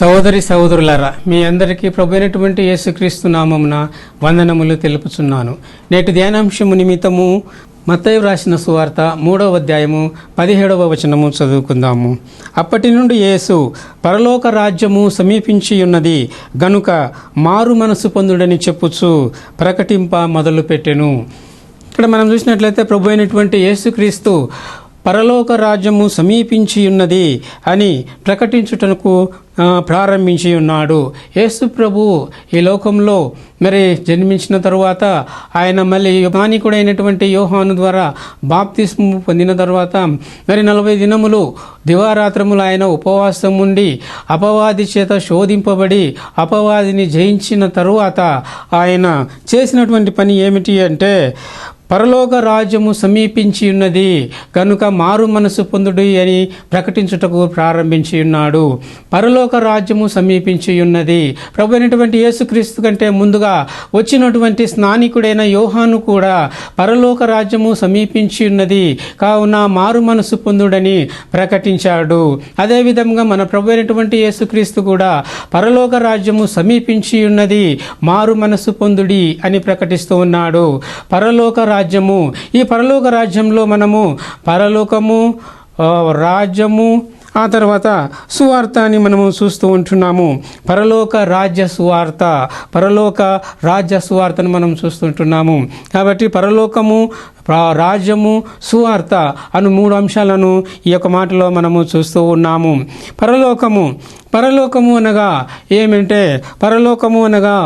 సహోదరి సహోదరులారా మీ అందరికీ ప్రభు అయినటువంటి యేసుక్రీస్తు నామమున వందనములు తెలుపుచున్నాను. నేటి ధ్యానాంశము నిమిత్తము మత్తయ్య వ్రాసిన సువార్త మూడవ అధ్యాయము పదిహేడవ వచనము చదువుకుందాము. అప్పటి నుండి యేసు పరలోక రాజ్యము సమీపించి ఉన్నది. గనుక మారు మనసు పొందుడని చెప్పుచు ప్రకటింప మొదలుపెట్టెను ఇక్కడ మనం చూసినట్లయితే ప్రభు అయినటువంటి యేసుక్రీస్తు పరలోక రాజ్యము సమీపించి ఉన్నది అని ప్రకటించుటకు ప్రారంభించి ఉన్నాడు. యేసు ప్రభు ఈ లోకంలో మరి జన్మించిన తరువాత ఆయన మళ్ళీ యుగానికుడైనటువంటి యోహాను ద్వారా బాప్తిస్ము పొందిన తర్వాత మరి నలభై దినములు దివారాత్రములు ఆయన ఉపవాసం ఉండి అపవాది చేత శోధింపబడి అపవాదిని జయించిన తరువాత ఆయన చేసినటువంటి పని ఏమిటి అంటే పరలోక రాజ్యము సమీపించి ఉన్నది. కనుక మారు మనసు పొందుడు అని ప్రకటించుటకు ప్రారంభించి ఉన్నాడు. పరలోక రాజ్యము సమీపించి ఉన్నది. ప్రభు అయినటువంటి యేసుక్రీస్తు కంటే ముందుగా వచ్చినటువంటి స్నానికుడైన యోహాను కూడా పరలోక రాజ్యము సమీపించి ఉన్నది. కావున మారు మనసు పొందుడని ప్రకటించాడు. అదేవిధంగా మన ప్రభు అయినటువంటి యేసుక్రీస్తు కూడా పరలోక రాజ్యము సమీపించి ఉన్నది. మారు మనసు పొందుడి అని ప్రకటిస్తూ ఉన్నాడు. పరలోక రాజ్యము. ఈ పరలోక రాజ్యంలో మనము పరలోకము రాజ్యము ఆ తర్వాత సువార్త అని మనము చూస్తూ ఉంటున్నాము. పరలోక రాజ్య సువార్త పరలోక రాజ్య సువార్తను మనం చూస్తుంటున్నాము కాబట్టి పరలోకము రాజ్యము సువార్త అను మూడు అంశాలను ఈ యొక్క మాటలో మనము చూస్తూ ఉన్నాము. పరలోకము పరలోకము అనగా ఏమంటే పరలోకము అనగా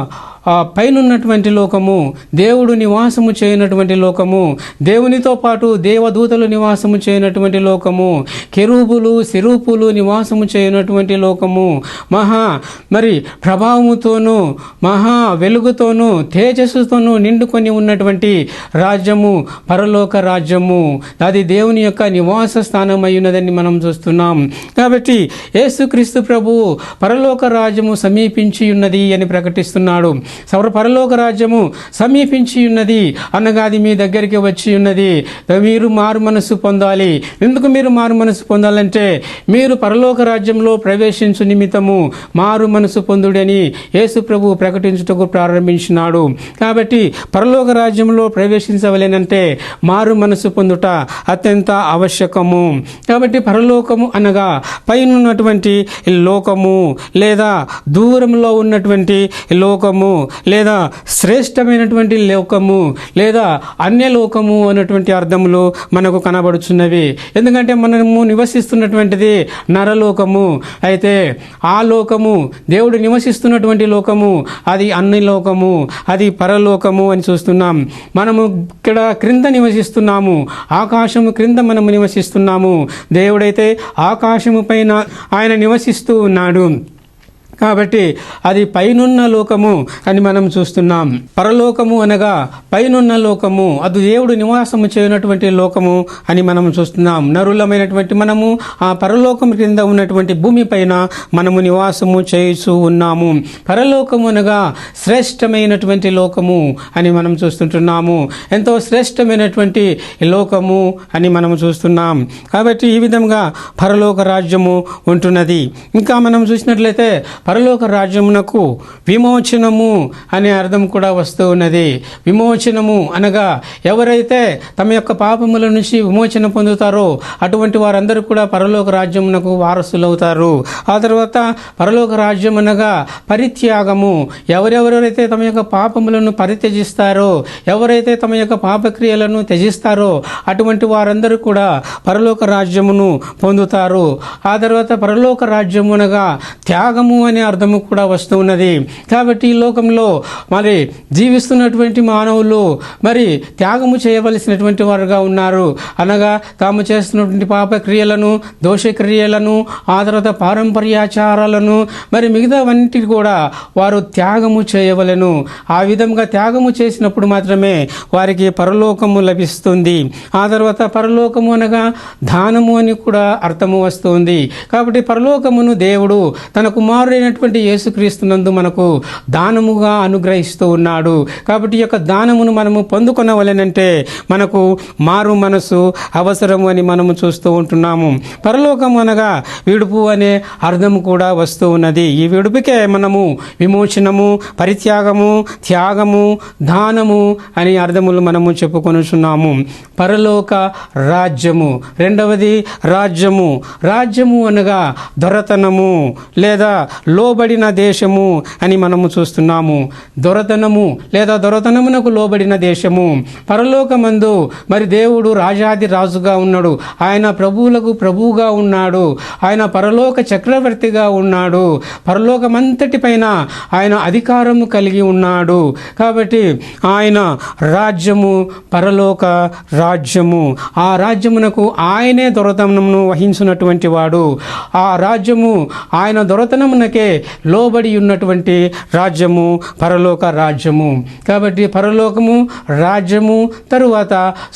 ఆ పైనున్నటువంటి లోకము దేవుడు నివాసము చేయనటువంటి లోకము దేవునితో పాటు దేవదూతలు నివాసము చేయనటువంటి లోకము కెరూపులు సిరూపులు నివాసము చేయనటువంటి లోకము. మహా మరి ప్రభావముతోనూ మహా వెలుగుతోనూ తేజస్సుతోనూ నిండుకొని ఉన్నటువంటి రాజ్యము పరలోక రాజ్యము. అది దేవుని యొక్క నివాస స్థానం అయ్యున్నదని మనం చూస్తున్నాం. కాబట్టి యేసుక్రీస్తు ప్రభు పరలోక రాజ్యము సమీపించి ఉన్నది అని ప్రకటిస్తున్నాడు. సౌర పరలోక రాజ్యము సమీపించి ఉన్నది. అనగా అది మీ దగ్గరికి వచ్చి ఉన్నది. మీరు మారు మనసు పొందాలి. ఎందుకు మీరు మారు మనసు పొందాలంటే మీరు పరలోక రాజ్యంలో ప్రవేశించు నిమిత్తము మారు మనసు పొందుడని యేసు ప్రభు ప్రకటించుటకు ప్రారంభించినాడు. కాబట్టి పరలోక రాజ్యంలో ప్రవేశించవలేనంటే మారు మనసు పొందుట అత్యంత ఆవశ్యకము. కాబట్టి పరలోకము అనగా పైనున్నటువంటి లోకము లేదా దూరంలో ఉన్నటువంటి లోకము. లేదా శ్రేష్టమైనటువంటి లోకము లేదా అన్య లోకము అన్నటువంటి అర్థములు మనకు కనబడుచున్నవి. ఎందుకంటే మనము నివసిస్తున్నటువంటిది నరలోకము. అయితే ఆ లోకము దేవుడు నివసిస్తున్నటువంటి లోకము అది అన్ని లోకము అది పరలోకము అని చూస్తున్నాం. మనము ఇక్కడ క్రింద నివసిస్తున్నాము. ఆకాశము క్రింద మనము నివసిస్తున్నాము. దేవుడైతే ఆకాశము పైన ఆయన నివసిస్తూ ఉన్నాడు. కాబట్టి అది పైనున్న లోకము అని మనం చూస్తున్నాం. పరలోకము అనగా పైనున్న లోకము. అది దేవుడు నివాసము చేయనటువంటి లోకము అని మనం చూస్తున్నాం. నరులమైనటువంటి మనము ఆ పరలోకం క్రింద ఉన్నటువంటి భూమి పైన మనము నివాసము చేస్తూ ఉన్నాము. పరలోకము అనగా శ్రేష్టమైనటువంటి లోకము అని మనం చూస్తుంటున్నాము. ఎంతో శ్రేష్టమైనటువంటి లోకము అని మనం చూస్తున్నాం. కాబట్టి ఈ విధంగా పరలోక రాజ్యము ఉంటున్నది. ఇంకా మనం చూసినట్లయితే పరలోక రాజ్యమునకు విమోచనము అనే అర్థం కూడా వస్తూ ఉన్నది. విమోచనము అనగా ఎవరైతే తమ యొక్క పాపముల నుంచి విమోచన పొందుతారో అటువంటి వారందరూ కూడా పరలోక రాజ్యమునకు వారసులు అవుతారు ఆ తర్వాత పరలోక రాజ్యం అనగా పరిత్యాగము. ఎవరెవరైతే తమ యొక్క పాపములను పరిత్యజిస్తారో ఎవరైతే తమ యొక్క పాపక్రియలను త్యజిస్తారో అటువంటి వారందరూ కూడా పరలోక రాజ్యమును పొందుతారు. ఆ తర్వాత పరలోక రాజ్యము అనగా త్యాగము అని అర్థము కూడా వస్తూ ఉన్నది. కాబట్టి ఈ లోకంలో మరి జీవిస్తున్నటువంటి మానవులు మరి త్యాగము చేయవలసినటువంటి వారుగా ఉన్నారు. అనగా తాము చేస్తున్నటువంటి పాపక్రియలను దోషక్రియలను దోష క్రియలను ఆ తర్వాత పారంపర్యాచారాలను మరి మిగతావన్నిటి కూడా వారు త్యాగము చేయవలెను. ఆ విధంగా త్యాగము చేసినప్పుడు మాత్రమే వారికి పరలోకము లభిస్తుంది. ఆ తర్వాత పరలోకము అనగా దానము అని కూడా అర్థము వస్తుంది. కాబట్టి పరలోకమును దేవుడు తన కుమారుడైన అయినటువంటి యేసుక్రీస్తునందు మనకు దానముగా అనుగ్రహిస్తూ ఉన్నాడు. కాబట్టి ఈ యొక్క దానమును మనము పొందుకొనవలనంటే మనకు మారు మనసు అవసరము అని మనము చూస్తూ ఉంటున్నాము. పరలోకం అనగా విడుపు అనే అర్థం కూడా వస్తూ ఉన్నది. ఈ విడుపుకే మనము విమోచనము పరిత్యాగము త్యాగము దానము అని అర్థములు మనము చెప్పుకొనుచున్నాము. పరలోక రాజ్యము రెండవది రాజ్యము. రాజ్యము అనగా దొరతనము లేదా లోబడిన దేశము అని మనము చూస్తున్నాము. దొరతనము లేదా దొరతనమునకు లోబడిన దేశము. పరలోకమందు మరి దేవుడు రాజాది రాజుగా ఉన్నాడు. ఆయన ప్రభువులకు ప్రభువుగా ఉన్నాడు. ఆయన పరలోక చక్రవర్తిగా ఉన్నాడు. పరలోకమంతటి పైన ఆయన అధికారము కలిగి ఉన్నాడు. కాబట్టి ఆయన రాజ్యము పరలోక రాజ్యము. ఆ రాజ్యమునకు ఆయనే దొరతనమును వహించినటువంటి వాడు. ఆ రాజ్యము ఆయన దొరతనమునకే లోబడి ఉన్నటువంటి రాజ్యము పరలోక రాజ్యము. కాబట్టి పరలోకము రాజ్యము తరువాత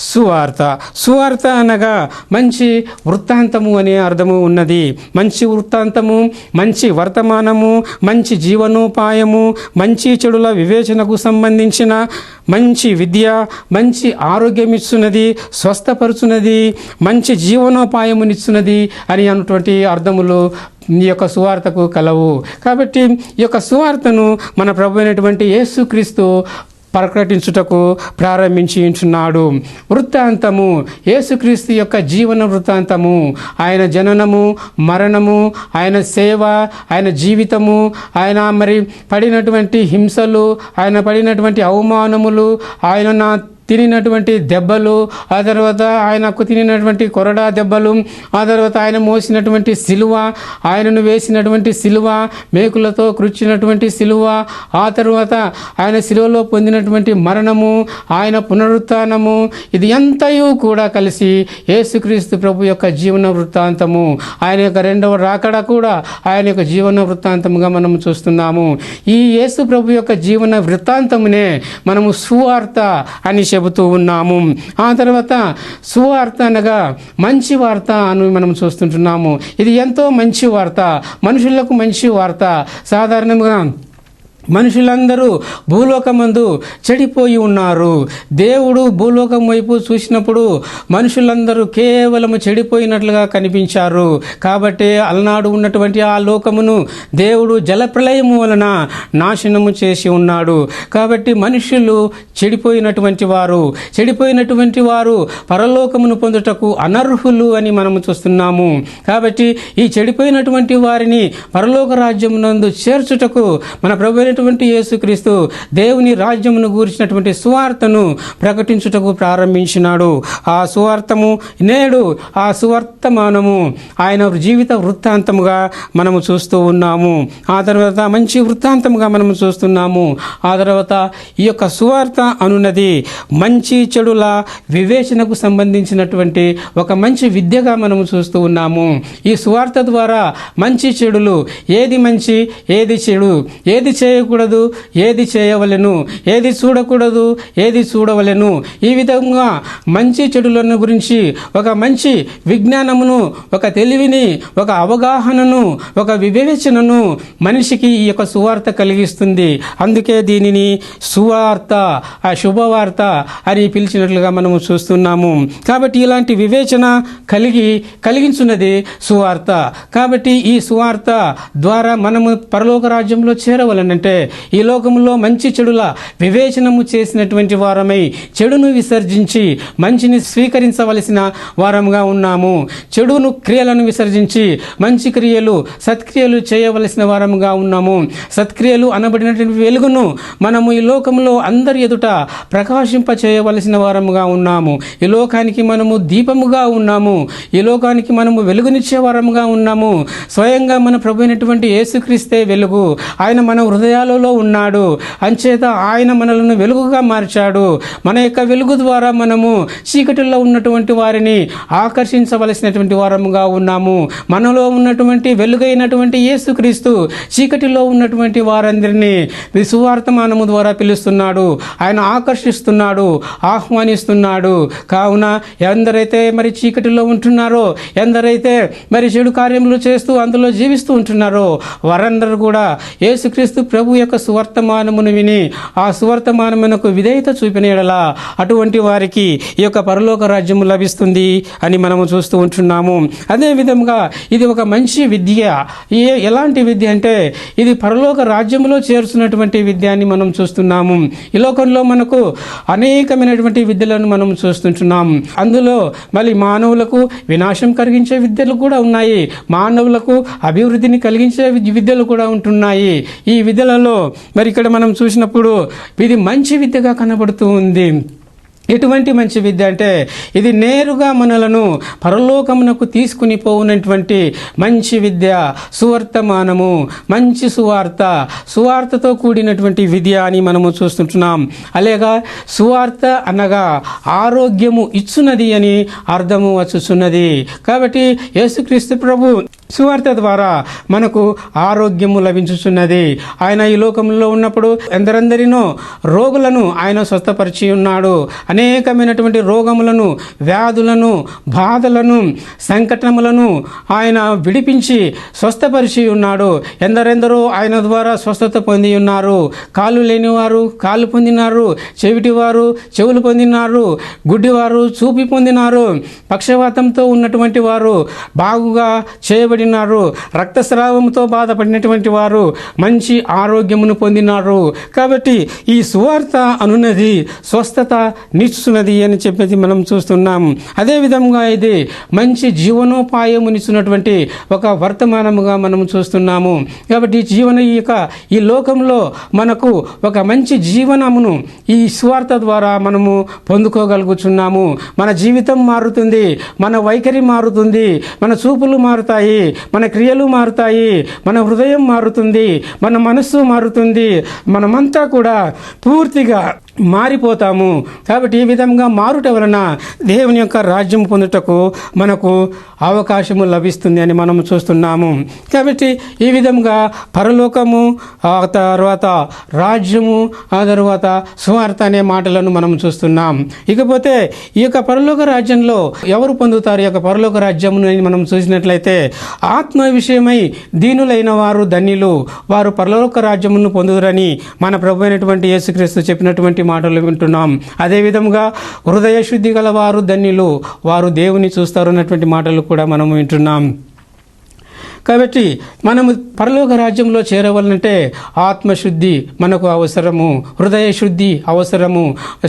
సువార్త. సువార్త అనగా మంచి వృత్తాంతము అనే అర్థము ఉన్నది. మంచి వృత్తాంతము మంచి వర్తమానము మంచి జీవనోపాయము మంచి చెడుల వివేచనకు సంబంధించిన మంచి విద్య మంచి ఆరోగ్యం ఇస్తున్నది స్వస్థపరుచున్నది మంచి జీవనోపాయమునిస్తున్నది అని అన్నటువంటి అర్థములు ఈ యొక్క సువార్తకు కలవు. కాబట్టి ఈ యొక్క సువార్తను మన ప్రభు అయినటువంటి యేసుక్రీస్తు ప్రకటించుటకు ప్రారంభించి ఉంటున్నాడు వృత్తాంతము యేసుక్రీస్తు యొక్క జీవన వృత్తాంతము ఆయన జననము మరణము ఆయన సేవ ఆయన జీవితము ఆయన మరి పడినటువంటి హింసలు ఆయన పడినటువంటి అవమానములు ఆయన నా తినినటువంటి దెబ్బలు ఆ తర్వాత ఆయనకు తినినటువంటి కొరడా దెబ్బలు ఆ తర్వాత ఆయన మోసినటువంటి సిలువ ఆయనను వేసినటువంటి సిలువ మేకులతో కృచ్చినటువంటి సిలువ ఆ తర్వాత ఆయన సిలువలో పొందినటువంటి మరణము ఆయన పునరుత్నము ఇది ఎంతయు కూడా కలిసి యేసుక్రీస్తు ప్రభు యొక్క జీవన వృత్తాంతము. ఆయన యొక్క రెండవ రాకడ కూడా ఆయన యొక్క జీవన వృత్తాంతముగా మనం చూస్తున్నాము. ఈ యేసు ప్రభు యొక్క జీవన వృత్తాంతమునే మనము సువార్త అని చెబుతూ ఉన్నాము. ఆ తర్వాత సువార్త అనగా మంచి వార్త అని మనం చూస్తుంటున్నాము. ఇది ఎంతో మంచి వార్త. మనుషులకు మంచి వార్త. సాధారణంగా మనుషులందరూ భూలోకమందు చెడిపోయి ఉన్నారు. దేవుడు భూలోకం వైపు చూసినప్పుడు మనుషులందరూ కేవలము చెడిపోయినట్లుగా కనిపించారు. కాబట్టి అలనాడు ఉన్నటువంటి ఆ లోకమును దేవుడు జలప్రలయము వలన నాశనము చేసి ఉన్నాడు. కాబట్టి మనుషులు చెడిపోయినటువంటి వారు చెడిపోయినటువంటి వారు పరలోకమును పొందుటకు అనర్హులు అని మనము చూస్తున్నాము. కాబట్టి ఈ చెడిపోయినటువంటి వారిని పరలోక రాజ్యమునందు చేర్చుటకు మన ప్రభు అయినటువంటి యేసుక్రీస్తు దేవుని రాజ్యమును గూర్చినటువంటి సువార్తను ప్రకటించుటకు ప్రారంభించినాడు. ఆ సువార్తము నేడు ఆ సువర్తమానము ఆయన జీవిత వృత్తాంతముగా మనము చూస్తూ ఉన్నాము. ఆ తర్వాత మంచి వృత్తాంతముగా మనము చూస్తున్నాము. ఆ తర్వాత ఈ యొక్క సువార్త అనున్నది మంచి చెడుల వివేచనకు సంబంధించినటువంటి ఒక మంచి విద్యగా మనము చూస్తూ ఉన్నాము. ఈ సువార్త ద్వారా మంచి చెడులు ఏది మంచి ఏది చెడు ఏది చేయకూడదు ఏది చేయవలెను ఏది చూడకూడదు ఏది చూడవలెను. ఈ విధంగా మంచి చెడులను గురించి ఒక మంచి విజ్ఞానమును ఒక తెలివిని ఒక అవగాహనను ఒక వివేచనను మనిషికి ఈ యొక్క సువార్త కలిగిస్తుంది. అందుకే దీనిని సువార్త ఆ శుభవార్త అని పిలిచినట్లుగా మనము చూస్తున్నాము. కాబట్టి ఇలాంటి వివేచన కలిగి కలిగించున్నది సువార్త. కాబట్టి ఈ సువార్త ద్వారా మనము పరలోక రాజ్యంలో చేరవలనంటే ఈ లోకంలో మంచి చెడుల వివేచనము చేసినటువంటి వారమై చెడును విసర్జించి మంచిని స్వీకరించవలసిన వారముగా ఉన్నాము. చెడును క్రియలను విసర్జించి మంచి క్రియలు సత్క్రియలు చేయవలసిన వారముగా ఉన్నాము. సత్క్రియలు అనబడినటువంటి వెలుగును మనము ఈ లోకంలో అందరి ఎదుట ప్రకాశింప చేయవలసిన వారముగా ఉన్నాము. ఈ లోకానికి మనము దీపముగా ఉన్నాము. ఈ లోకానికి మనము వెలుగునిచ్చే వారముగా ఉన్నాము. స్వయంగా మన ప్రభు అయినటువంటి యేసుక్రీస్తే వెలుగు. ఆయన మన హృదయ హృదయాలలో ఉన్నాడు. అంచేత ఆయన మనలను వెలుగుగా మార్చాడు. మన యొక్క వెలుగు ద్వారా మనము చీకటిలో ఉన్నటువంటి వారిని ఆకర్షించవలసినటువంటి వారముగా ఉన్నాము. మనలో ఉన్నటువంటి వెలుగైనటువంటి యేసుక్రీస్తు చీకటిలో ఉన్నటువంటి వారందరినీ విశ్వార్థమానము ద్వారా పిలుస్తున్నాడు. ఆయన ఆకర్షిస్తున్నాడు ఆహ్వానిస్తున్నాడు. కావున ఎందరైతే మరి చీకటిలో ఉంటున్నారో ఎందరైతే మరి చెడు కార్యములు చేస్తూ అందులో జీవిస్తూ ఉంటున్నారో వారందరూ కూడా యేసుక్రీస్తు ప్రభు యొక్క సువర్తమానమును విని ఆ సువర్తమానమునకు విధేయత చూపిన ఎడలా అటువంటి వారికి ఈ యొక్క పరలోక రాజ్యము లభిస్తుంది అని మనము చూస్తూ ఉంటున్నాము. అదేవిధంగా ఇది ఒక మంచి విద్య. ఏ ఎలాంటి విద్య అంటే ఇది పరలోక రాజ్యములో చేర్చున్నటువంటి విద్య అని మనం చూస్తున్నాము. ఈ లోకంలో మనకు అనేకమైనటువంటి విద్యలను మనం చూస్తుంటున్నాం అందులో మళ్ళీ మానవులకు వినాశం కలిగించే విద్యలు కూడా ఉన్నాయి. మానవులకు అభివృద్ధిని కలిగించే విద్యలు కూడా ఉంటున్నాయి. ఈ విద్యలలో మరి ఇక్కడ మనం చూసినప్పుడు ఇది మంచి విద్యగా కనబడుతూ ఉంది. ఎటువంటి మంచి విద్య అంటే ఇది నేరుగా మనలను పరలోకమునకు తీసుకుని పోవునటువంటి మంచి విద్య సువర్తమానము మంచి సువార్త సువార్తతో కూడినటువంటి విద్య అని మనము చూస్తుంటున్నాం. అలాగా సువార్త అనగా ఆరోగ్యము ఇచ్చున్నది అని అర్థము వచ్చుచున్నది. కాబట్టి యేసుక్రీస్తు ప్రభు సువార్త ద్వారా మనకు ఆరోగ్యము లభించుచున్నది. ఆయన ఈ లోకంలో ఉన్నప్పుడు ఎందరందరినో రోగులను ఆయన స్వస్థపరిచి ఉన్నాడు అనేకమైనటువంటి రోగములను వ్యాధులను బాధలను సంకటములను ఆయన విడిపించి స్వస్థపరిచి ఉన్నాడు. ఎందరెందరో ఆయన ద్వారా స్వస్థత పొంది ఉన్నారు. కాళ్ళు లేనివారు కాళ్ళు పొందినారు చెవిటివారు చెవులు పొందినారు గుడ్డివారు చూపి పొందినారు. పక్షవాతంతో ఉన్నటువంటి వారు బాగుగా చేయబడినారు. రక్తస్రావంతో బాధపడినటువంటి వారు మంచి ఆరోగ్యమును పొందినారు. కాబట్టి ఈ సువార్త అనున్నది స్వస్థత ని ఇస్తున్నది అని చెప్పేది మనం చూస్తున్నాం. అదేవిధంగా ఇది మంచి జీవనోపాయమునిచ్చినటువంటి ఒక వర్తమానముగా మనం చూస్తున్నాము. కాబట్టి జీవన ఈ యొక్క ఈ లోకంలో మనకు ఒక మంచి జీవనమును ఈ స్వార్థ ద్వారా మనము పొందుకోగలుగుతున్నాము మన జీవితం మారుతుంది మన వైఖరి మారుతుంది మన చూపులు మారుతాయి మన క్రియలు మారుతాయి మన హృదయం మారుతుంది మన మనస్సు మారుతుంది. మనమంతా కూడా పూర్తిగా మారిపోతాము. కాబట్టి ఈ విధంగా మారుట వలన దేవుని యొక్క రాజ్యం పొందుటకు మనకు అవకాశము లభిస్తుంది అని మనం చూస్తున్నాము. కాబట్టి ఈ విధంగా పరలోకము ఆ తర్వాత రాజ్యము ఆ తర్వాత సువార్త అనే మాటలను మనం చూస్తున్నాం. ఇకపోతే ఈ యొక్క పరలోక రాజ్యంలో ఎవరు పొందుతారు? ఈ యొక్క పరలోక రాజ్యమును అని మనం చూసినట్లయితే ఆత్మ విషయమై దీనులైన వారు ధన్యులు. వారు పరలోక రాజ్యమును పొందుదరని మన ప్రభు అయినటువంటి యేసుక్రీస్తు చెప్పినటువంటి మాటలు వింటున్నాం. అదేవిధంగా హృదయ శుద్ధి గల వారు ధన్యులు. వారు దేవుని చూస్తారు అన్నటువంటి మాటలు కూడా మనం వింటున్నాం. కాబట్టి మనము పరలోక రాజ్యంలో చేరవాలంటే ఆత్మశుద్ధి మనకు అవసరము హృదయ శుద్ధి అవసరము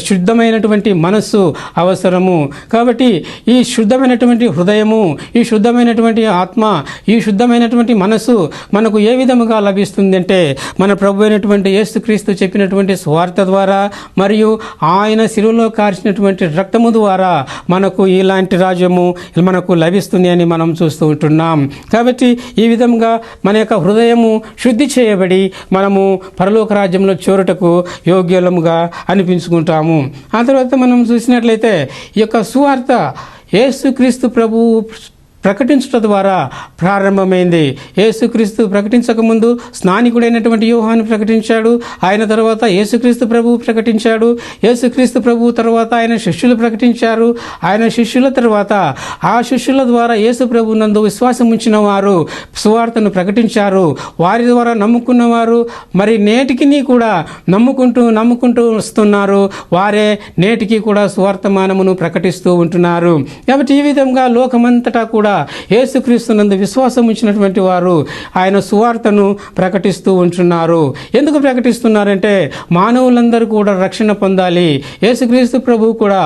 శుద్ధమైనటువంటి మనస్సు అవసరము. కాబట్టి ఈ శుద్ధమైనటువంటి హృదయము ఈ శుద్ధమైనటువంటి ఆత్మ ఈ శుద్ధమైనటువంటి మనస్సు మనకు ఏ విధముగా లభిస్తుంది అంటే మన ప్రభు అయినటువంటి యేసుక్రీస్తు చెప్పినటువంటి స్వార్థ ద్వారా మరియు ఆయన శిలువలో కార్చినటువంటి రక్తము ద్వారా మనకు ఇలాంటి రాజ్యము మనకు లభిస్తుంది అని మనం చూస్తూ ఉంటున్నాం. కాబట్టి ఈ విధంగా మన యొక్క హృదయము శుద్ధి చేయబడి మనము పరలోక రాజ్యంలో చేరుటకు యోగ్యులముగా అనిపించుకుంటాము. ఆ తర్వాత మనం చూసినట్లయితే ఈ యొక్క సువార్త యేసుక్రీస్తు ప్రభు ప్రకటించుట ద్వారా ప్రారంభమైంది. యేసుక్రీస్తు ప్రకటించకముందు స్నానికుడైనటువంటి వ్యూహాన్ని ప్రకటించాడు. ఆయన తర్వాత యేసుక్రీస్తు ప్రభువు ప్రకటించాడు. యేసుక్రీస్తు ప్రభువు తర్వాత ఆయన శిష్యులు ప్రకటించారు. ఆయన శిష్యుల తర్వాత ఆ శిష్యుల ద్వారా యేసు ప్రభు నందు విశ్వాసం ఉంచిన వారు సువార్తను ప్రకటించారు. వారి ద్వారా నమ్ముకున్నవారు మరి నేటికి కూడా నమ్ముకుంటూ నమ్ముకుంటూ వస్తున్నారు. వారే నేటికి కూడా సువార్తమానమును ప్రకటిస్తూ ఉంటున్నారు. కాబట్టి ఈ విధంగా లోకమంతటా కూడా యేసుక్రీస్తునందు విశ్వాసం ఉంచినటువంటి వారు ఆయన సువార్తను ప్రకటిస్తూ ఉంటున్నారు. ఎందుకు ప్రకటిస్తున్నారంటే మానవులందరూ కూడా రక్షణ పొందాలి. యేసుక్రీస్తు ప్రభు కూడా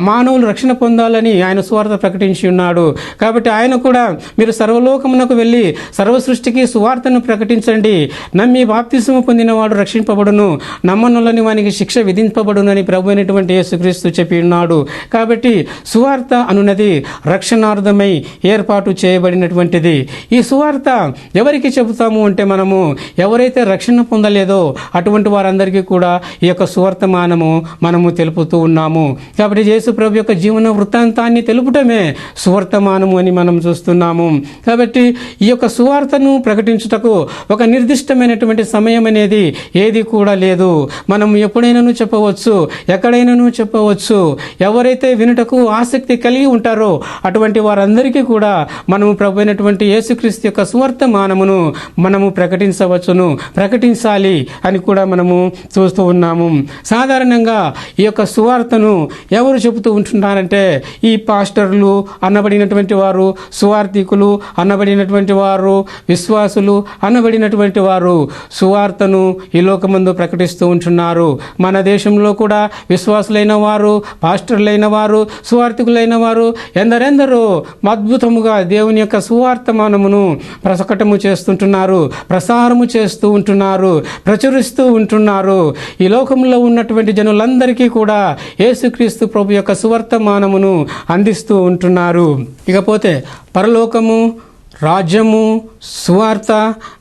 మానవులు రక్షణ పొందాలని ఆయన సువార్త ప్రకటించి ఉన్నాడు. కాబట్టి ఆయన కూడా మీరు సర్వలోకమునకు వెళ్ళి సర్వ సృష్టికి సువార్తను ప్రకటించండి. నమ్మి బాప్తిసము పొందినవాడు రక్షింపబడును. నమ్మనులని వానికి శిక్ష విధింపబడును అని ప్రభు అయినటువంటి యేసుక్రీస్తు చెప్పి ఉన్నాడు. కాబట్టి సువార్త అనున్నది రక్షణార్థమై ఏర్పాటు చేయబడినటువంటిది. ఈ సువార్త ఎవరికి చెబుతాము అంటే మనము ఎవరైతే రక్షణ పొందలేదో అటువంటి వారందరికీ కూడా ఈ యొక్క సువర్తమానము మనము తెలుపుతూ ఉన్నాము. కాబట్టి యేసుప్రభు యొక్క జీవన వృత్తాంతాన్ని తెలుపటమే సువర్తమానము అని మనం చూస్తున్నాము. కాబట్టి ఈ యొక్క సువార్తను ప్రకటించుటకు ఒక నిర్దిష్టమైనటువంటి సమయం అనేది ఏది కూడా లేదు. మనం ఎప్పుడైనాను చెప్పవచ్చు ఎక్కడైనాను చెప్పవచ్చు ఎవరైతే వినుటకు ఆసక్తి కలిగి ఉంటారో అటువంటి వారందరికీ కూడా మనము ప్రభు అయినటువంటి యేసుక్రీస్తు యొక్క సువర్తమానమును మనము ప్రకటించవచ్చును ప్రకటించాలి అని కూడా మనము చూస్తూ ఉన్నాము. సాధారణంగా ఈ యొక్క సువార్తను ఎవరు చెబుతూ ఉంటున్నారంటే ఈ పాస్టర్లు అనబడినటువంటి వారు సువార్థికులు అనబడినటువంటి వారు విశ్వాసులు అనబడినటువంటి వారు సువార్తను ఈ లోకమందు ప్రకటిస్తూ ఉంటున్నారు. మన దేశంలో కూడా విశ్వాసులైన వారు పాస్టర్లైన వారు సువార్థికులైన వారు ఎందరెందరో అద్భుతముగా దేవుని యొక్క సువార్తమానమును ప్రసకటము చేస్తుంటున్నారు ప్రసారము చేస్తూ ఉంటున్నారు ప్రచురిస్తూ ఉంటున్నారు. ఈ లోకంలో ఉన్నటువంటి జనులందరికీ కూడా యేసుక్రీస్తు ప్రభు యొక్క సువర్తమానమును అందిస్తూ ఉంటున్నారు. ఇకపోతే పరలోకము రాజ్యము సువార్త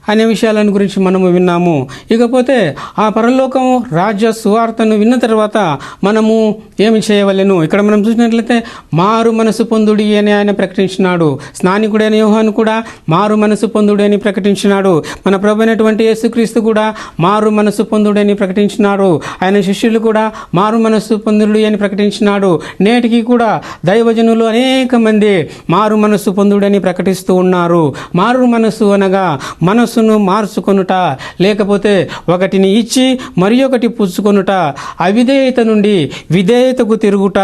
అనే విషయాలను గురించి మనము విన్నాము. ఇకపోతే ఆ పరలోకము రాజ్య సువార్తను విన్న తర్వాత మనము ఏమి చేయవలెను? ఇక్కడ మనం చూసినట్లయితే మారు మనసు పొందుడి అని ఆయన ప్రకటించినాడు. స్నానికుడైన యోహాను కూడా మారు మనసు పొందుడు అని ప్రకటించినాడు. మన ప్రభు అయినటువంటి యేసుక్రీస్తు కూడా మారు మనసు పొందుడు అని ప్రకటించినాడు. ఆయన శిష్యులు కూడా మారు మనసు పొందుడు అని ప్రకటించినాడు. నేటికి కూడా దైవజనులు అనేక మంది మారు మనసు పొందుడని ప్రకటిస్తూ ఉన్నారు. మారు మనసు అనగా మనసు మనసును మార్చుకొనుట లేకపోతే ఒకటిని ఇచ్చి మరి ఒకటి పుచ్చుకొనుట అవిధేయత నుండి విధేయతకు తిరుగుట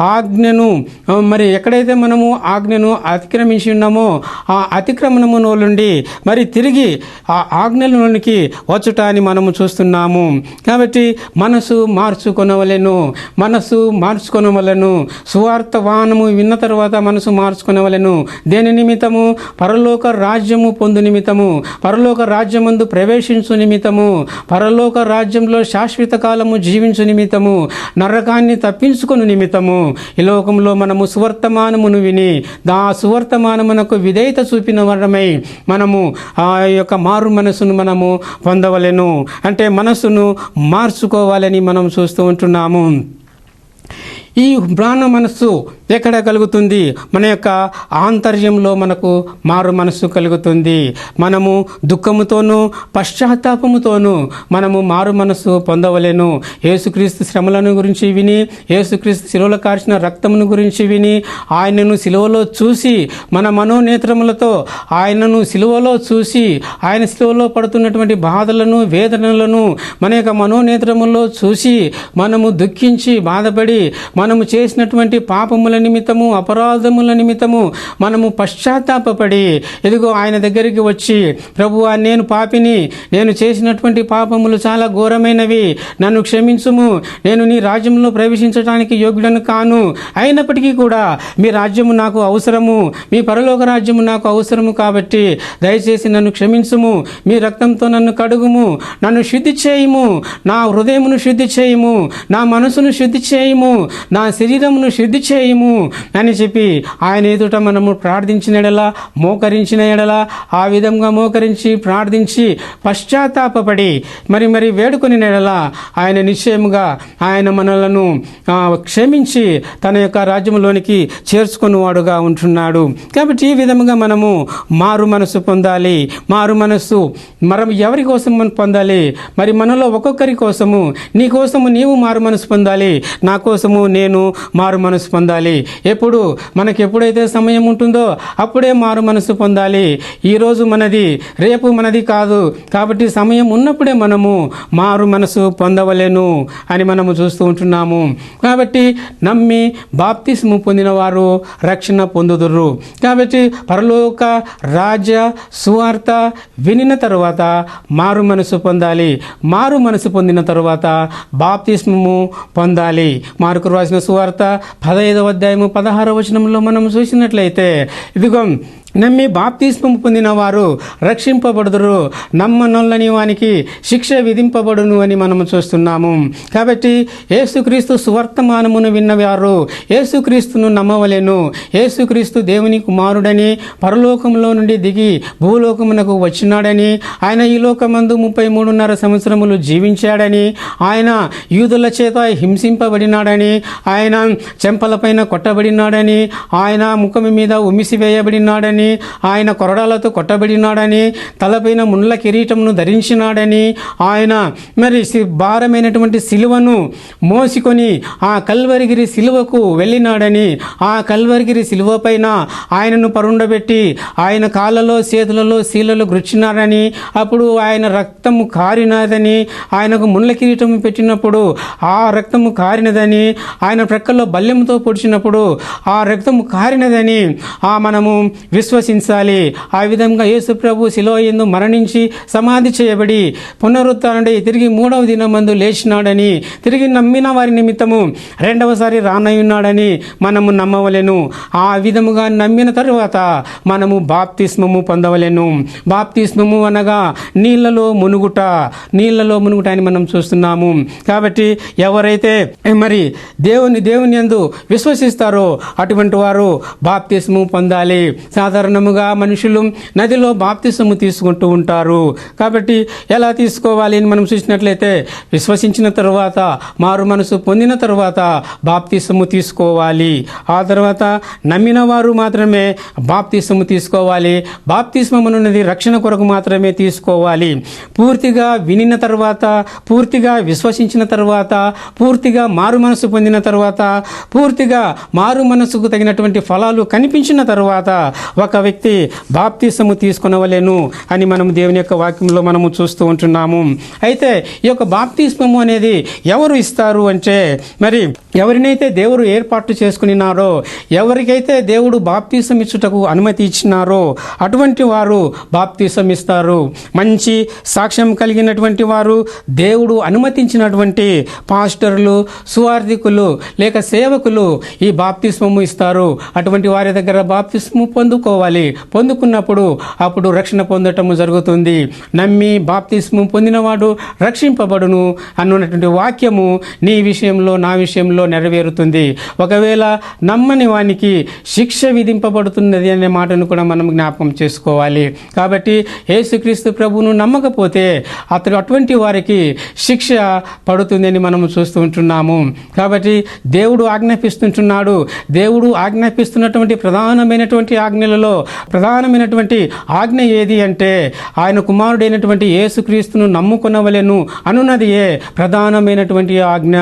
ఆజ్ఞను మరి ఎక్కడైతే మనము ఆజ్ఞను అతిక్రమించి ఉన్నామో ఆ అతిక్రమణము నుండి మరి తిరిగి ఆ ఆజ్ఞలలోనికి వచ్చుట అని మనము చూస్తున్నాము. కాబట్టి మనసు మార్చుకొనవలెను మనసు మార్చుకొనవలెను సువార్త వానము విన్న తర్వాత మనసు మార్చుకొనవలెను. దేని నిమిత్తము? పరలోక రాజ్యము పొందు నిమిత్తము. పరలోక రాజ్యమందు ప్రవేశించు నిమిత్తము పరలోక రాజ్యంలో శాశ్వత కాలము జీవించు నిమిత్తము నరకాన్ని తప్పించుకుని నిమిత్తము. ఈ లోకంలో మనము సువర్తమానమును విని దా సువర్తమానమునకు విధేయత చూపిన వరమై మనము ఆ యొక్క మారు మనసును మనము పొందవలెను. అంటే మనసును మార్చుకోవాలని మనం చూస్తూ ఉంటున్నాము. ఈ ప్రాణ మనస్సు ఎక్కడ కలుగుతుంది? మన యొక్క ఆంతర్యంలో మనకు మారు మనస్సు కలుగుతుంది. మనము దుఃఖముతోనూ పశ్చాత్తాపముతోనూ మనము మారు మనస్సు పొందవలేను. యేసుక్రీస్తు శ్రమలను గురించి విని యేసుక్రీస్తు శిలువలో కార్చిన రక్తమును గురించి విని ఆయనను శిలువలో చూసి మన మనోనేత్రములతో ఆయనను శిలువలో చూసి ఆయన శిలువలో పడుతున్నటువంటి బాధలను వేదనలను మన యొక్క మనోనేత్రములో చూసి మనము దుఃఖించి బాధపడి మనము చేసినటువంటి పాపముల నిమిత్తము అపరాధముల నిమిత్తము మనము పశ్చాత్తాపపడి ఎదుగో ఆయన దగ్గరికి వచ్చి ప్రభువా నేను పాపిని నేను చేసినటువంటి పాపములు చాలా ఘోరమైనవి నన్ను క్షమించుము నేను నీ రాజ్యంలో ప్రవేశించడానికి యోగ్యుడను కాను. అయినప్పటికీ కూడా మీ రాజ్యము నాకు అవసరము మీ పరలోక రాజ్యము నాకు అవసరము కాబట్టి దయచేసి నన్ను క్షమించుము మీ రక్తంతో నన్ను కడుగుము నన్ను శుద్ధి చేయుము నా హృదయమును శుద్ధి చేయము నా మనసును శుద్ధి చేయము నా శరీరమును శుద్ధి చేయము అని చెప్పి ఆయన ఎదుట మనము ప్రార్థించిన ఎడల మోకరించిన ఎడల ఆ విధంగా మోకరించి ప్రార్థించి పశ్చాత్తాపపడి మరి మరి వేడుకొని నెడల ఆయన నిశ్చయముగా ఆయన మనలను క్షమించి తన యొక్క రాజ్యంలోనికి చేర్చుకున్నవాడుగా ఉంటున్నాడు. కాబట్టి ఈ విధముగా మనము మారు మనసు పొందాలి. మారు మనస్సు మనం ఎవరి కోసం మనం పొందాలి? మరి మనలో ఒక్కొక్కరి కోసము. నీ కోసము నీవు మారు మనసు పొందాలి. నా కోసము నేను మారు మనసు పొందాలి. ఎప్పుడు? మనకి ఎప్పుడైతే సమయం ఉంటుందో అప్పుడే మారు మనసు పొందాలి. ఈరోజు మనది రేపు మనది కాదు. కాబట్టి సమయం ఉన్నప్పుడే మనము మారు మనసు పొందవలేను అని మనము చూస్తూ ఉంటున్నాము. కాబట్టి నమ్మి బాప్తిస్ము పొందిన వారు రక్షణ పొందుదురు. కాబట్టి పరలోక రాజ్య సువార్త వినిన తరువాత మారు మనసు పొందాలి. మారు మనసు పొందిన తరువాత బాప్తిస్మము పొందాలి. మార్కు రాసిన సువార్త పదహైదవ అధ్యాయము పదహారవ వచనంలో మనం చూసినట్లయితే ఇదిగో నమ్మి బాప్తిస్మము పొందిన వారు రక్షింపబడుదురు. నమ్మనొల్లని వానికి శిక్ష విధింపబడును అని మనము చూస్తున్నాము. కాబట్టి యేసుక్రీస్తు సువర్తమానమును విన్నవారు. యేసుక్రీస్తును నమ్మవలెను. యేసుక్రీస్తు దేవుని కుమారుడని పరలోకంలో నుండి దిగి భూలోకమునకు వచ్చినాడని ఆయన ఈ లోకమందు ముప్పై మూడున్నర సంవత్సరములు జీవించాడని ఆయన యూదుల చేత హింసింపబడినాడని ఆయన చెంపలపైన కొట్టబడినాడని ఆయన ముఖం మీద ఉమిసి వేయబడినాడని ఆయన కొరడాలతో కొట్టబడినాడని తలపైన ముండ్ల కిరీటమును ధరించినాడని ఆయన మరి భారమైనటువంటి సిలువను మోసుకొని ఆ కల్వరిగిరి సిలువకు వెళ్ళినాడని ఆ కల్వరిగిరి సిలువ పైన ఆయనను పరుండబెట్టి ఆయన కాళ్ళలో చేతులలో శీలలు గుచ్చినారని అప్పుడు ఆయన రక్తము కారినదని ఆయనకు ముండ్ల కిరీటం పెట్టినప్పుడు ఆ రక్తము కారినదని ఆయన ప్రక్కల్లో బల్యంతో పొడిచినప్పుడు ఆ రక్తము కారినదని ఆ మనము విశ్వ విశ్వసించాలి. ఆ విధంగా యేసుప్రభు శిలోయందు శిలో మరణించి సమాధి చేయబడి పునరుత్డై తిరిగి మూడవ దినమందు లేచినాడని తిరిగి నమ్మిన వారి నిమిత్తము రెండవసారి రానయ్యున్నాడని మనము నమ్మవలెను. ఆ విధముగా నమ్మిన తరువాత మనము బాప్తిస్మము పొందవలెను. బాప్తిస్మము అనగా నీళ్ళలో మునుగుట నీళ్ళలో మునుగుట అని మనం చూస్తున్నాము. కాబట్టి ఎవరైతే మరి దేవుని దేవుని ఎందు విశ్వసిస్తారో అటువంటి వారు బాప్తిస్ము పొందాలి. సాధారణముగా మనుషులు నదిలో బాప్తిసము తీసుకుంటూ ఉంటారు. కాబట్టి ఎలా తీసుకోవాలి అని మనం చూసినట్లయితే విశ్వసించిన తరువాత మారు మనసు పొందిన తరువాత బాప్తిసము తీసుకోవాలి. ఆ తర్వాత నమ్మిన వారు మాత్రమే బాప్తిసము తీసుకోవాలి. బాప్తిస్మం అనున్నది రక్షణ కొరకు మాత్రమే తీసుకోవాలి. పూర్తిగా వినిన తర్వాత పూర్తిగా విశ్వసించిన తర్వాత పూర్తిగా మారు మనసు పొందిన తర్వాత పూర్తిగా మారు మనసుకు తగినటువంటి ఫలాలు కనిపించిన తర్వాత ఒక ఒక వ్యక్తి బాప్తీసము తీసుకొనవలేను అని మనం దేవుని యొక్క వాక్యంలో మనము చూస్తూ ఉంటున్నాము. అయితే ఈ యొక్క బాప్తీస్మము అనేది ఎవరు ఇస్తారు అంటే మరి ఎవరినైతే దేవుడు ఏర్పాటు చేసుకునినారో ఎవరికైతే దేవుడు బాప్తీసం ఇచ్చుటకు అనుమతి ఇచ్చినారో అటువంటి వారు బాప్తీసం ఇస్తారు. మంచి సాక్ష్యం కలిగినటువంటి వారు దేవుడు అనుమతించినటువంటి పాస్టర్లు సువార్థికులు లేక సేవకులు ఈ బాప్తిస్మము ఇస్తారు. అటువంటి వారి దగ్గర బాప్తిస్ము పొందుకోవాలి. పొందుకున్నప్పుడు అప్పుడు రక్షణ పొందటము జరుగుతుంది. నమ్మి బాప్తిస్ము పొందినవాడు రక్షింపబడును అన్నటువంటి వాక్యము నీ విషయంలో నా విషయంలో నెరవేరుతుంది. ఒకవేళ నమ్మని వానికి శిక్ష విధింపబడుతున్నది అనే మాటను కూడా మనం జ్ఞాపకం చేసుకోవాలి. కాబట్టి యేసుక్రీస్తు ప్రభువును నమ్మకపోతే అతడు అటువంటి వారికి శిక్ష పడుతుందని మనం చూస్తూ ఉంటున్నాము. కాబట్టి దేవుడు ఆజ్ఞాపిస్తుంటున్నాడు. దేవుడు ఆజ్ఞాపిస్తున్నటువంటి ప్రధానమైనటువంటి ఆజ్ఞలలో ప్రధానమైనటువంటి ఆజ్ఞ ఏది అంటే ఆయన కుమారుడైనటువంటి యేసుక్రీస్తును నమ్ముకొనవలెను అనున్నదియే ప్రధానమైనటువంటి ఆజ్ఞ.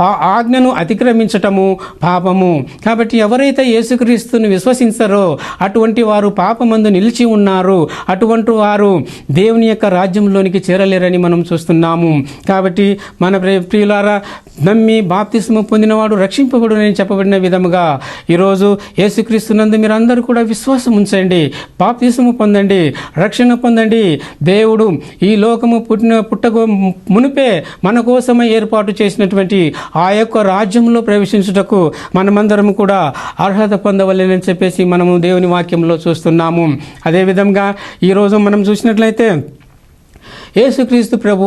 ఆ ఆజ్ఞను అతిక్రమించటము పాపము. కాబట్టి ఎవరైతే యేసుక్రీస్తును విశ్వసించరో అటువంటి వారు పాపమందు నిలిచి ఉన్నారు. అటువంటి వారు దేవుని యొక్క రాజ్యంలోనికి చేరలేరని మనం చూస్తున్నాము. కాబట్టి మన ప్రియులారా నమ్మి బాప్తిస్మ పొందినవాడు రక్షింపబడునని చెప్పబడిన విధముగా ఈరోజు యేసుక్రీస్తునందు మీరందరూ కూడా విశ్వాస ఉంచండి బాప్తిస్ము పొందండి రక్షణ పొందండి. దేవుడు ఈ లోకము పుట్టిన పుట్టక మునిపే మన కోసమే ఏర్పాటు చేసినటువంటి ఆ యొక్క రాజ్యంలో ప్రవేశించుటకు మనమందరం కూడా అర్హత పొందవలేనని చెప్పేసి మనము దేవుని వాక్యంలో చూస్తున్నాము. అదేవిధంగా ఈరోజు మనం చూసినట్లయితే యేసుక్రీస్తు ప్రభు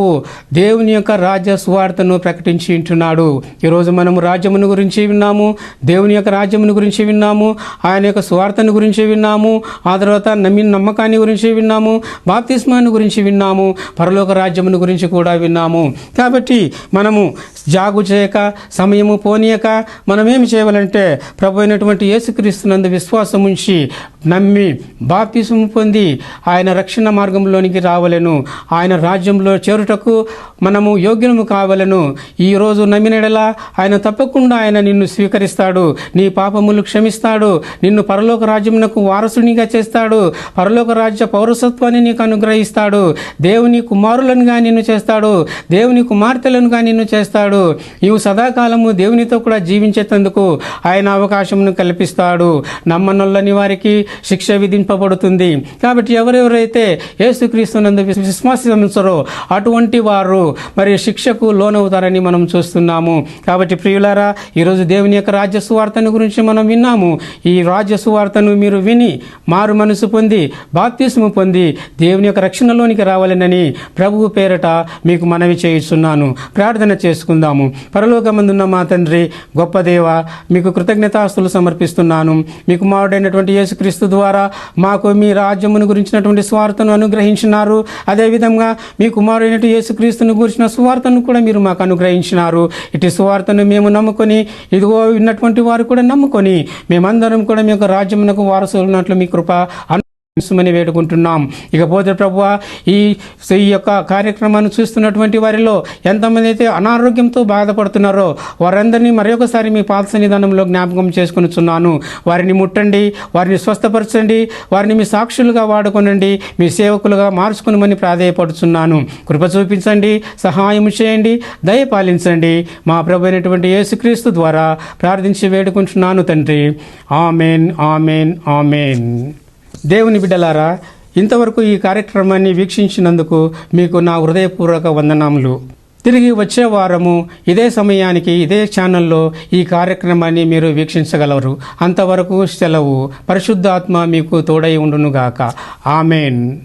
దేవుని యొక్క రాజ్య సువార్తను ప్రకటించి ఉంటున్నాడు ఈరోజు మనము రాజ్యమును గురించి విన్నాము దేవుని యొక్క రాజ్యమును గురించి విన్నాము ఆయన యొక్క సువార్తను గురించి విన్నాము ఆ తర్వాత నమ్మిన నమ్మకాన్ని గురించి విన్నాము బాప్తిస్మాన్ని గురించి విన్నాము పరలోక రాజ్యమును గురించి కూడా విన్నాము. కాబట్టి మనము జాగు చేయక సమయము పోనీయక మనం ఏమి చేయాలంటే ప్రభు అయినటువంటి యేసుక్రీస్తునందు విశ్వాసం ఉంచి నమ్మి బాప్తిస్ము పొంది ఆయన రక్షణ మార్గంలోనికి రావలెను. ఆయన రాజ్యంలో చేరుటకు మనము యోగ్యము కావలను. ఈరోజు నమ్మినడలా ఆయన తప్పకుండా ఆయన నిన్ను స్వీకరిస్తాడు. నీ పాపములు క్షమిస్తాడు. నిన్ను పరలోక రాజ్యమునకు వారసునిగా చేస్తాడు. పరలోక రాజ్య పౌరసత్వాన్ని నీకు అనుగ్రహిస్తాడు. దేవుని కుమారులనుగా నిన్ను చేస్తాడు. దేవుని కుమార్తెలనుగా నిన్ను చేస్తాడు. నీవు సదాకాలము దేవునితో కూడా జీవించేటందుకు ఆయన అవకాశమును కల్పిస్తాడు. నమ్మనొల్లని వారికి శిక్ష విధింపబడుతుంది. కాబట్టి ఎవరెవరైతే యేసుక్రీస్తునందు విశ్వాసం అనుసరించరో అటువంటి వారు మరి శిక్షకు లోనవుతారని మనం చూస్తున్నాము. కాబట్టి ప్రియులారా ఈరోజు దేవుని యొక్క రాజ్య సువార్తను గురించి మనం విన్నాము. ఈ రాజ్య సువార్తను మీరు విని మారు మనసు పొంది బాప్తిస్ము పొంది దేవుని యొక్క రక్షణలోనికి రావాలనని ప్రభువు పేరట మీకు మనవి చేయిస్తున్నాను. ప్రార్థన చేసుకుందాము. పరలోకమందున్న మా తండ్రి గొప్ప దేవ మీకు కృతజ్ఞతాస్తులు సమర్పిస్తున్నాను. మీకు మారుడైనటువంటి యేసుక్రీస్తు ద్వారా మాకు మీ రాజ్యమును గురించినటువంటి స్వార్థను అనుగ్రహించినారు. అదేవిధంగా మీ కుమారుడైనటువంటి యేసుక్రీస్తును గురించిన సువార్తను కూడా మీరు మాకు అనుగ్రహించినారు. ఇటు సువార్తను మేము నమ్ముకొని ఇదిగో విన్నటువంటి వారు కూడా నమ్ముకొని మేమందరం కూడా మీ యొక్క రాజ్యమునకు వారసులు ఉన్నట్లు మీ కృప అనుగ్రహించమని వేడుకుంటున్నాం. ఇకపోతే ప్రభు ఈ ఈ యొక్క కార్యక్రమాన్ని చూస్తున్నటువంటి వారిలో ఎంతమంది అయితే అనారోగ్యంతో బాధపడుతున్నారో వారందరినీ మరొకసారి మీ పాత సన్నిధానంలో జ్ఞాపకం చేసుకునిచున్నాను. వారిని ముట్టండి వారిని స్వస్థపరచండి వారిని మీ సాక్షులుగా వాడుకొనండి మీ సేవకులుగా మార్చుకునమని ప్రాధేయపడుచున్నాను. కృప చూపించండి సహాయం చేయండి దయ పాలించండి. మా ప్రభు అయినటువంటి యేసుక్రీస్తు ద్వారా ప్రార్థించి వేడుకుంటున్నాను తండ్రి. Amen amen amen. దేవుని బిడ్డలారా ఇంతవరకు ఈ కార్యక్రమాన్ని వీక్షించినందుకు మీకు నా హృదయపూర్వక వందనములు. తిరిగి వచ్చే వారము ఇదే సమయానికి ఇదే ఛానల్లో ఈ కార్యక్రమాన్ని మీరు వీక్షించగలరు. అంతవరకు సెలవు. పరిశుద్ధాత్మ మీకు తోడై ఉండునుగాక. ఆమెన్.